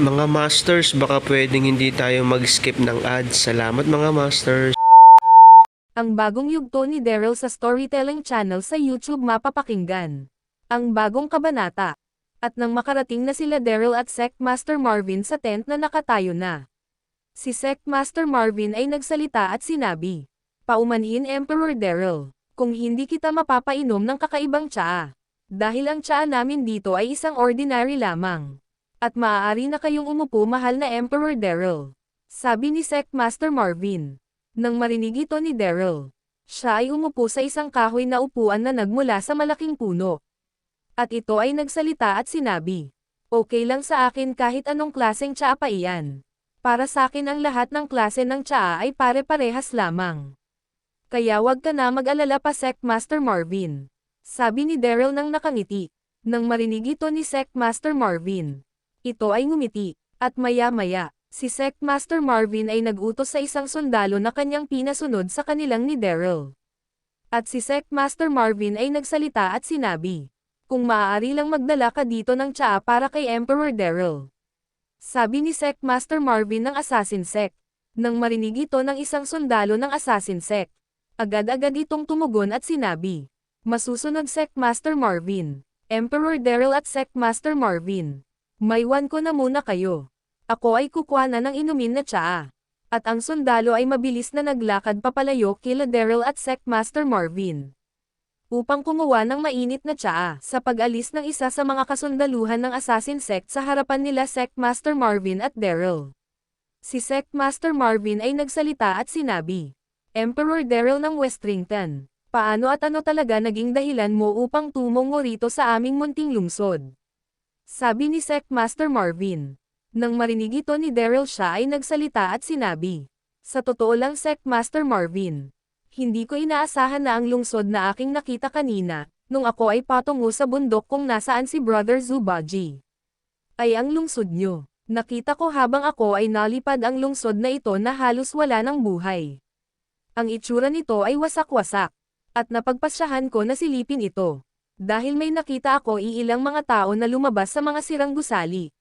Mga Masters, baka pwedeng hindi tayo mag-skip ng ads. Salamat mga Masters. Ang bagong yugto ni Daryl sa Storytelling Channel sa YouTube mapapakinggan. Ang bagong kabanata. At nang makarating na sila Daryl at Sec Master Marvin sa tent na nakatayo na. Si Sec Master Marvin ay nagsalita at sinabi, Paumanhin Emperor Daryl, kung hindi kita mapapainom ng kakaibang tsaa. Dahil ang tsaa namin dito ay isang ordinary lamang. At maaari na kayong umupo mahal na Emperor Daryl. Sabi ni Sec Master Marvin. Nang marinig ito ni Daryl, siya ay umupo sa isang kahoy na upuan na nagmula sa malaking puno. At ito ay nagsalita at sinabi, Okay lang sa akin kahit anong klaseng tsaa pa iyan. Para sa akin ang lahat ng klase ng tsaa ay pare-parehas lamang. Kaya wag ka na mag-alala pa Sec Master Marvin. Sabi ni Daryl nang nakangiti. Nang marinig ito ni Sec Master Marvin. Ito ay ngumiti. At maya-maya, si Sec Master Marvin ay nagutos sa isang sundalo na kanyang pinasunod sa kanilang ni Daryl. At si Sec Master Marvin ay nagsalita at sinabi, Kung maaari lang magdala ka dito ng tsaa para kay Emperor Daryl. Sabi ni Sec Master Marvin ng Assassin Sec. Nang marinig ito ng isang sundalo ng Assassin Sec, agad-agad itong tumugon at sinabi, Masusunod Sec Master Marvin, Emperor Daryl at Sec Master Marvin. Maywan ko na muna kayo. Ako ay kukuha ng inumin na tsaa. At ang sundalo ay mabilis na naglakad papalayo kila Daryl at Sec Master Marvin. Upang kumuha ng mainit na tsaa sa pag-alis ng isa sa mga kasundaluhan ng Assassin Sect sa harapan nila Sec Master Marvin at Daryl. Si Sec Master Marvin ay nagsalita at sinabi, Emperor Daryl ng Westrington, paano at ano talaga naging dahilan mo upang tumongo rito sa aming munting lungsod? Sabi ni Sec Master Marvin. Nang marinig ito ni Daryl siya ay nagsalita at sinabi, Sa totoo lang Sec Master Marvin, hindi ko inaasahan na ang lungsod na aking nakita kanina, nung ako ay patungo sa bundok kung nasaan si Brother Zubaji. Ay ang lungsod nyo. Nakita ko habang ako ay nalipad ang lungsod na ito na halos wala ng buhay. Ang itsura nito ay wasak-wasak. At napagpasyahan ko na silipin ito. Dahil may nakita ako iilang mga tao na lumabas sa mga sirang gusali.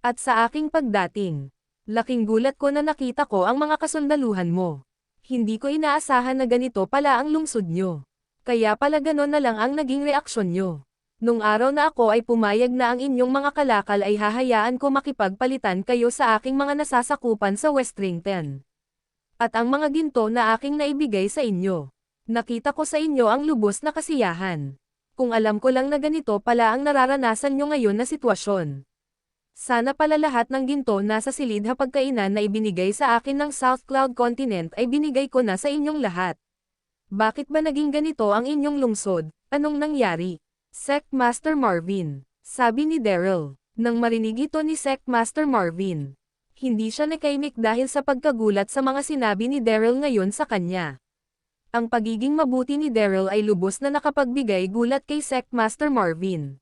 At sa aking pagdating, laking gulat ko na nakita ko ang mga kasundaluhan mo. Hindi ko inaasahan na ganito pala ang lungsod nyo. Kaya pala ganon na lang ang naging reaksyon nyo. Nung araw na ako ay pumayag na ang inyong mga kalakal ay hahayaan ko makipagpalitan kayo sa aking mga nasasakupan sa Westrington. At ang mga ginto na aking naibigay sa inyo. Nakita ko sa inyo ang lubos na kasiyahan. Kung alam ko lang na ganito pala ang nararanasan nyo ngayon na sitwasyon. Sana pala lahat ng ginto na sa silid hapagkainan na ibinigay sa akin ng South Cloud Continent ay binigay ko na sa inyong lahat. Bakit ba naging ganito ang inyong lungsod? Anong nangyari? Sec Master Marvin. Sabi ni Daryl. Nang marinig ito ni Sec Master Marvin. Hindi siya nakaimik dahil sa pagkagulat sa mga sinabi ni Daryl ngayon sa kanya. Ang pagiging mabuti ni Daryl ay lubos na nakapagbigay gulat kay Sec Master Marvin.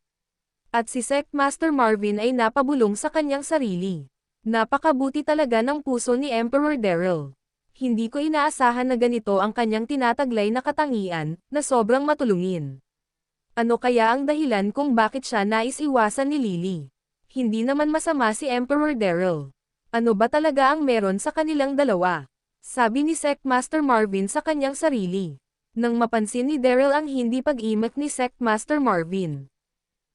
At si Sec Master Marvin ay napabulong sa kanyang sarili. Napakabuti talaga ng puso ni Emperor Daryl. Hindi ko inaasahan na ganito ang kanyang tinataglay na katangian, na sobrang matulungin. Ano kaya ang dahilan kung bakit siya nais iwasan ni Lily? Hindi naman masama si Emperor Daryl. Ano ba talaga ang meron sa kanilang dalawa? Sabi ni Sec Master Marvin sa kanyang sarili. Nang mapansin ni Daryl ang hindi pag-imak ni Sec Master Marvin.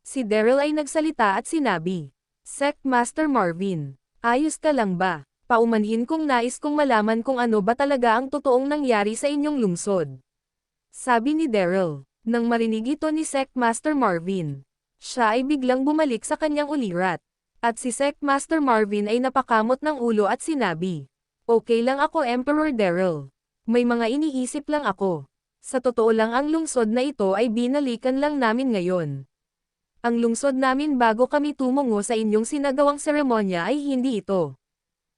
Si Daryl ay nagsalita at sinabi, Sec Master Marvin, ayos ka lang ba? Paumanhin kong nais kong malaman kung ano ba talaga ang totoong nangyari sa inyong lungsod. Sabi ni Daryl, nang marinig ito ni Sec Master Marvin. Siya ay biglang bumalik sa kanyang ulirat. At si Sec Master Marvin ay napakamot ng ulo at sinabi, Okay lang ako Emperor Daryl. May mga iniisip lang ako. Sa totoo lang ang lungsod na ito ay binalikan lang namin ngayon. Ang lungsod namin bago kami tumungo sa inyong sinagawang seremonya ay hindi ito.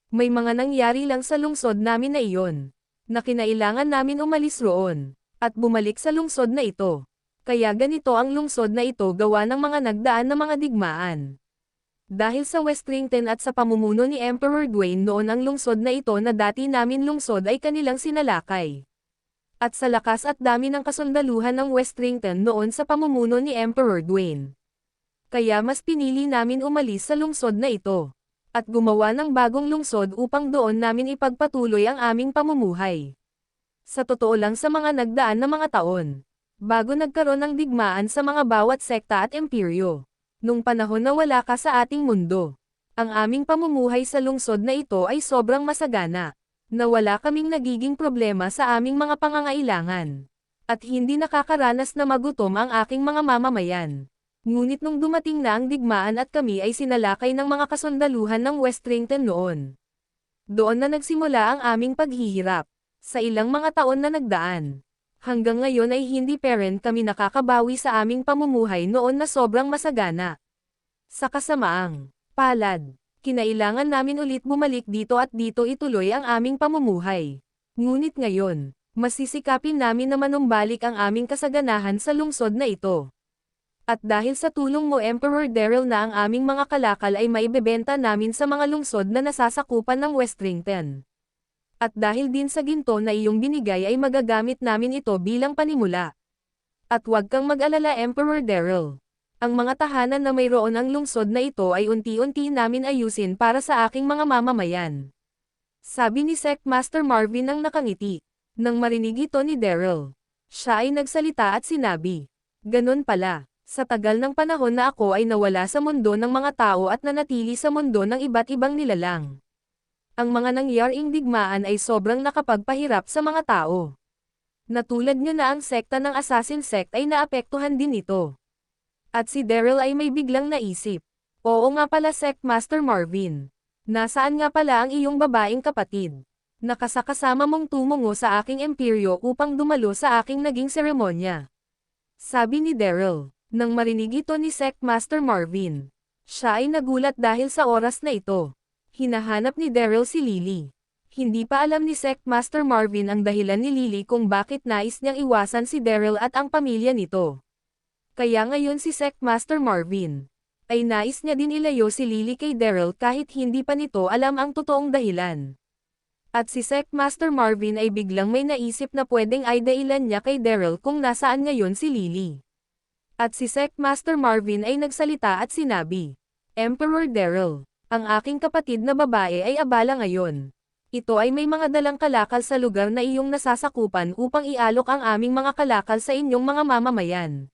May mga nangyari lang sa lungsod namin na iyon, na kinailangan namin umalis roon, at bumalik sa lungsod na ito. Kaya ganito ang lungsod na ito gawa ng mga nagdaan na mga digmaan. Dahil sa Westrington at sa pamumuno ni Emperor Dwayne noon ang lungsod na ito na dati namin lungsod ay kanilang sinalakay. At sa lakas at dami ng kasundaluhan ng Westrington noon sa pamumuno ni Emperor Dwayne. Kaya mas pinili namin umalis sa lungsod na ito. At gumawa ng bagong lungsod upang doon namin ipagpatuloy ang aming pamumuhay. Sa totoo lang sa mga nagdaan na mga taon. Bago nagkaroon ng digmaan sa mga bawat sekta at imperyo. Nung panahon na wala ka sa ating mundo. Ang aming pamumuhay sa lungsod na ito ay sobrang masagana. Na wala kaming nagiging problema sa aming mga pangangailangan. At hindi nakakaranas na magutom ang aking mga mamamayan. Ngunit nung dumating na ang digmaan at kami ay sinalakay ng mga kasundaluhan ng Westrington noon. Doon na nagsimula ang aming paghihirap. Sa ilang mga taon na nagdaan. Hanggang ngayon ay hindi parent kami nakakabawi sa aming pamumuhay noon na sobrang masagana. Sa kasamaang palad, kinailangan namin ulit bumalik dito at dito ituloy ang aming pamumuhay. Ngunit ngayon, masisikapin namin na manumbalik ang aming kasaganahan sa lungsod na ito. At dahil sa tulong mo Emperor Daryl na ang aming mga kalakal ay maibebenta namin sa mga lungsod na nasasakupan ng Westrington. At dahil din sa ginto na iyong binigay ay magagamit namin ito bilang panimula. At huwag kang mag-alala Emperor Daryl. Ang mga tahanan na mayroon ang lungsod na ito ay unti-unti namin ayusin para sa aking mga mamamayan. Sabi ni Sec Master Marvin ang nakangiti. Nang marinig ito ni Daryl. Siya ay nagsalita at sinabi. Ganon pala. Sa tagal ng panahon na ako ay nawala sa mundo ng mga tao at nanatili sa mundo ng iba't ibang nilalang. Ang mga nangyaring digmaan ay sobrang nakapagpahirap sa mga tao. Natulad nyo na ang sekta ng Assassin Sect ay naapektuhan din ito. At si Daryl ay may biglang naisip. Oo nga pala Sect Master Marvin. Nasaan nga pala ang iyong babaeng kapatid? Nakasakasama mong tumungo sa aking imperyo upang dumalo sa aking naging seremonya. Sabi ni Daryl. Nang marinig ito ni Sect Master Marvin. Siya ay nagulat dahil sa oras na ito. Hinahanap ni Daryl si Lily. Hindi pa alam ni Sect Master Marvin ang dahilan ni Lily kung bakit nais niyang iwasan si Daryl at ang pamilya nito. Kaya ngayon si Sect Master Marvin ay nais niya din ilayo si Lily kay Daryl kahit hindi pa nito alam ang totoong dahilan. At si Sect Master Marvin ay biglang may naisip na pwedeng ay dahilan niya kay Daryl kung nasaan ngayon si Lily. At si Sec Master Marvin ay nagsalita at sinabi, Emperor Daryl, ang aking kapatid na babae ay abala ngayon. Ito ay may mga dalang kalakal sa lugar na iyong nasasakupan upang ialok ang aming mga kalakal sa inyong mga mamamayan.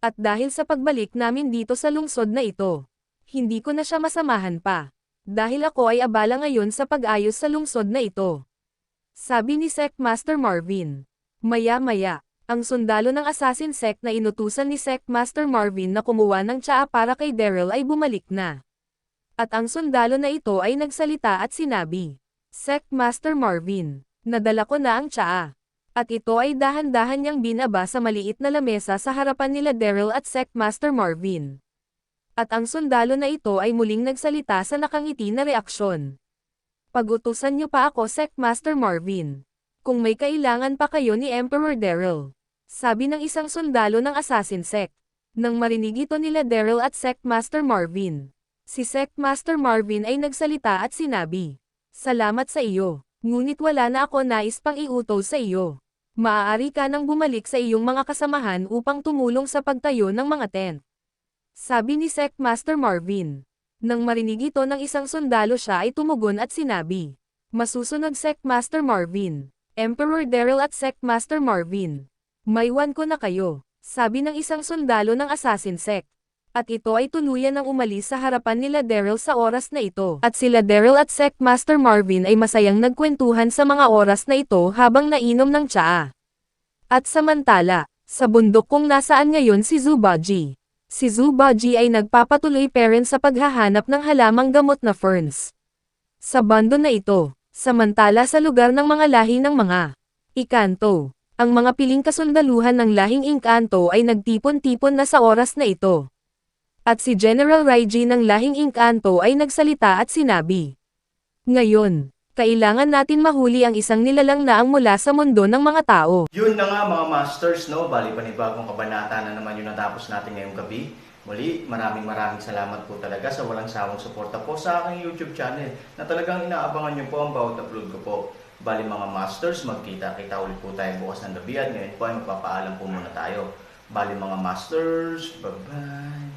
At dahil sa pagbalik namin dito sa lungsod na ito, hindi ko na siya masamahan pa. Dahil ako ay abala ngayon sa pag-ayos sa lungsod na ito. Sabi ni Sec Master Marvin. Maya-maya, ang sundalo ng Assassin Sect na inutusan ni Sect Master Marvin na kumuha ng tsaa para kay Daryl ay bumalik na. At ang sundalo na ito ay nagsalita at sinabi, Sect Master Marvin, nadala ko na ang tsaa. At ito ay dahan-dahan niyang binaba sa maliit na lamesa sa harapan nila Daryl at Sect Master Marvin. At ang sundalo na ito ay muling nagsalita sa nakangiti na reaksyon. Pagutusan niyo pa ako Sect Master Marvin. Kung may kailangan pa kayo ni Emperor Daryl. Sabi ng isang sundalo ng Assassin Sect. Nang marinig ito nila Daryl at Sect Master Marvin. Si Sect Master Marvin ay nagsalita at sinabi, Salamat sa iyo, ngunit wala na ako nais pang iutos sa iyo. Maaari ka nang bumalik sa iyong mga kasamahan upang tumulong sa pagtayo ng mga tent. Sabi ni Sect Master Marvin. Nang marinig ito ng isang sundalo siya ay tumugon at sinabi, Masusunod Sect Master Marvin, Emperor Daryl at Sect Master Marvin. Maiwan ko na kayo, sabi ng isang sundalo ng Assassin Sect. At ito ay tuluyan ng umalis sa harapan nila Daryl sa oras na ito. At sila Daryl at Sec Master Marvin ay masayang nagkwentuhan sa mga oras na ito habang nainom ng tsaa. At samantala, sa bundok kung nasaan ngayon si Zubaji. Si Zubaji ay nagpapatuloy pa rin sa paghahanap ng halamang gamot na ferns. Sa bando na ito, samantala sa lugar ng mga lahi ng mga ikanto, ang mga piling kasundaluhan ng lahing Inkanto ay nagtipon-tipon na sa oras na ito. At si General Raiji ng lahing Inkanto ay nagsalita at sinabi, Ngayon, kailangan natin mahuli ang isang nilalang na ang mula sa mundo ng mga tao. Yun na nga mga masters, no? Bali panibagong kabanata na naman yung natapos natin ngayong gabi. Muli, maraming maraming salamat po talaga sa walang sawang suporta po sa aking YouTube channel na talagang inaabangan nyo po ang bawat upload ko po. Bali mga masters, magkita-kita ulit po tayo bukas ng gabi at ngayon po ay magpapaalam po muna tayo. Bali mga masters, bye-bye!